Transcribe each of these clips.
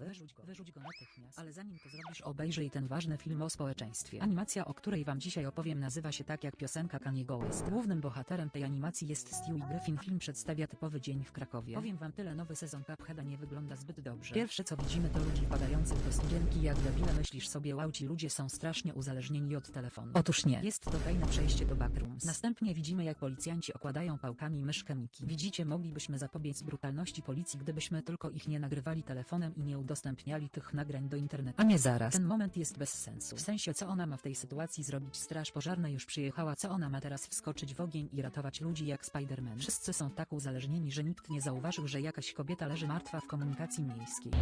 Wyrzuć go, wyrzuć go natychmiast. Ale zanim to zrobisz, obejrzyj ten ważny film o społeczeństwie. Animacja, o której wam dzisiaj opowiem, nazywa się tak jak piosenka Kaniego West. Głównym bohaterem tej animacji jest Stewie Griffin. Film przedstawia typowy dzień w Krakowie. Powiem wam tyle, nowy sezon Cupheada nie wygląda zbyt dobrze. Pierwsze co widzimy to ludzi wpadających do studienki jak debile myślisz sobie wow ci ludzie są strasznie uzależnieni od telefonu. Otóż nie. Jest to tajne przejście do backrooms. Następnie widzimy jak policjanci okładają pałkami myszkę Miki. Widzicie moglibyśmy zapobiec brutalności policji gdybyśmy tylko ich nie nagrywali telefonem i nie udostępniali tych nagrań do internetu. A nie zaraz. Ten moment jest bez sensu. W sensie co ona ma w tej sytuacji zrobić straż pożarna już przyjechała co ona ma teraz wskoczyć w ogień i ratować ludzi jak Spider-Man. Wszyscy są tak uzależnieni że nikt nie zauważył że jakaś kobieta leży martwa w komunikacji miejskiej.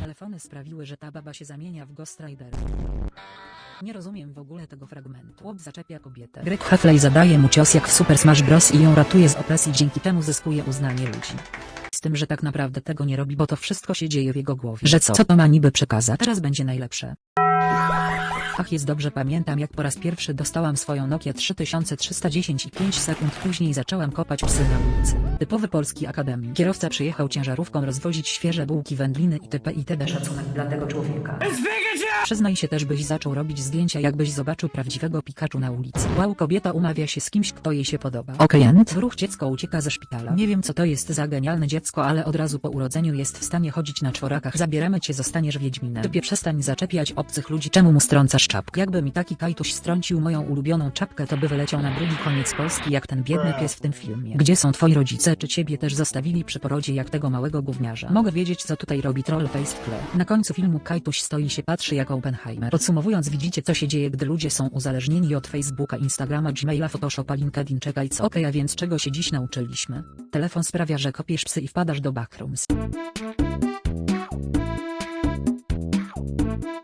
Telefony sprawiły że ta baba się zamienia w Ghost Ridera. Nie rozumiem w ogóle tego fragmentu. Chłop zaczepia kobietę. Greg Heffley zadaje mu cios jak w Super Smash Bros. i ją ratuje z opresji dzięki temu zyskuje uznanie ludzi. Z tym, że tak naprawdę tego nie robi, bo to wszystko się dzieje w jego głowie. Że co? Co to ma niby przekazać? Teraz będzie najlepsze. Ach jest dobrze pamiętam jak po raz pierwszy dostałam swoją Nokia 3310 i 5 sekund później zaczęłam kopać psy na ulicy. Typowy polski akademik. Kierowca przyjechał ciężarówką rozwozić świeże bułki wędliny itp. itd. Szacunek dla tego człowieka. Przyznaj się też byś zaczął robić zdjęcia jakbyś zobaczył prawdziwego Pikachu na ulicy. Wow kobieta umawia się z kimś kto jej się podoba. Okej okay, Wróch dziecko ucieka ze szpitala. Nie wiem co to jest za genialne dziecko ale od razu po urodzeniu jest w stanie chodzić na czworakach. Zabieramy cię zostaniesz wiedźminem. Typie przestań zaczepiać obcych ludzi czemu mu strącasz czapkę. Jakby mi taki kajtuś strącił moją ulubioną czapkę to by wyleciał na drugi koniec Polski jak ten biedny pies w tym filmie. Gdzie są twoi rodzice czy ciebie też zostawili przy porodzie jak tego małego gówniarza? Mogę wiedzieć co tutaj robi trollface w tle. Na końcu filmu kajtuś stoi się patrzy jak Oppenheimer. Podsumowując widzicie co się dzieje gdy ludzie są uzależnieni od Facebooka, Instagrama, Gmaila, Photoshopa, LinkedIn czekaj co okej a więc czego się dziś nauczyliśmy? Telefon sprawia że kopiesz psy i wpadasz do backrooms.